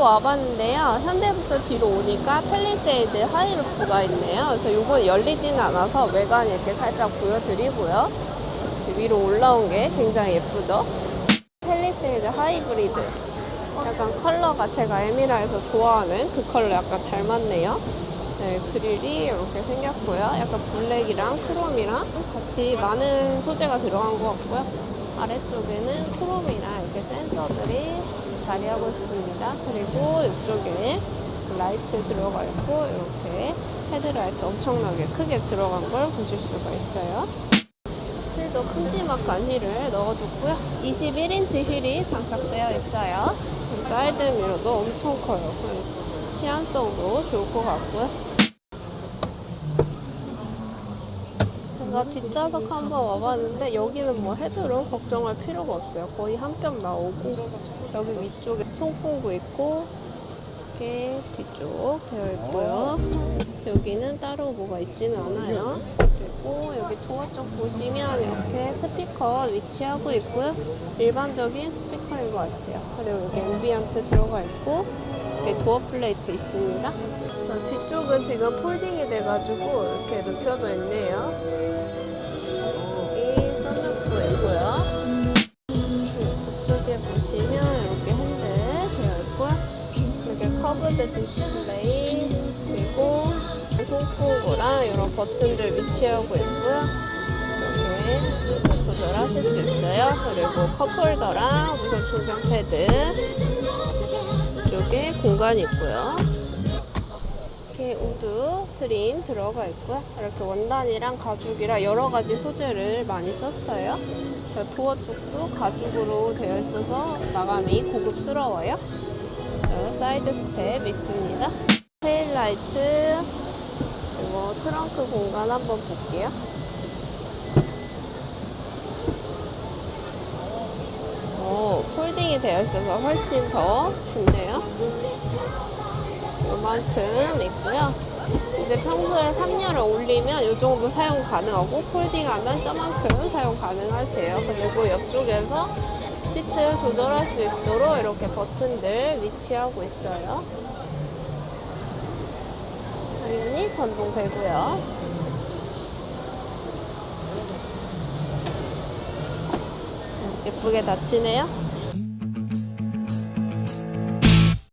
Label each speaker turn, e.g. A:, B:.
A: 와봤는데요. 현대부서 뒤로 오니까 펠리세이드 하이루프가 있네요. 그래서 이건 열리지는 않아서 외관 이렇게 살짝 보여드리고요. 위로 올라온 게 굉장히 예쁘죠? 펠리세이드 하이브리드. 약간 컬러가 제가 에미라에서 좋아하는 그 컬러 약간 닮았네요. 네, 그릴이 이렇게 생겼고요. 약간 블랙이랑 크롬이랑 같이 많은 소재가 들어간 것 같고요. 아래쪽에는 크롬이랑 이렇게 센서들이 자리하고 있습니다. 그리고 이쪽에 라이트 들어가 있고 이렇게 헤드라이트 엄청나게 크게 들어간 걸 보실 수가 있어요. 휠도 큼지막한 휠을 넣어줬고요. 21인치 휠이 장착되어 있어요. 이 사이드 미러도 엄청 커요. 시안성도 좋을 것 같고요. 제가 뒷좌석 한번 와봤는데 여기는 뭐 헤드룸 걱정할 필요가 없어요. 거의 한 뼘 나오고 여기 위쪽에 송풍구 있고 이렇게 뒤쪽 되어 있고요. 여기는 따로 뭐가 있지는 않아요. 그리고 여기 도어 쪽 보시면 이렇게 스피커 위치하고 있고요. 일반적인 스피커인 것 같아요. 그리고 여기 앰비언트 들어가 있고 여기 도어 플레이트 있습니다. 어, 뒤쪽은 지금 폴딩이 돼가지고 이렇게 눕혀져 있네요. 여기 썬루프이고요. 그쪽에 보시면 이렇게 핸들 되어 있고요. 이렇게 커브드 디스플레이 그리고 송풍구랑 이런 버튼들 위치하고 있고요. 이렇게 조절하실 수 있어요. 그리고 컵홀더랑 무선 충전 패드 이쪽에 공간이 있고요. 이렇게 우드 트림 들어가 있고요. 이렇게 원단이랑 가죽이랑 여러 가지 소재를 많이 썼어요. 도어 쪽도 가죽으로 되어 있어서 마감이 고급스러워요. 어, 사이드 스텝 있습니다. 테일라이트 트렁크 공간 한번 볼게요. 오, 폴딩이 되어 있어서 훨씬 더 좋네요. 요만큼 있고요. 이제 평소에 3열을 올리면 이 정도 사용 가능하고 폴딩하면 저만큼 사용 가능하세요. 그리고 옆쪽에서 시트 조절할 수 있도록 이렇게 버튼들 위치하고 있어요. 당연히 전동되고요. 예쁘게 닫히네요.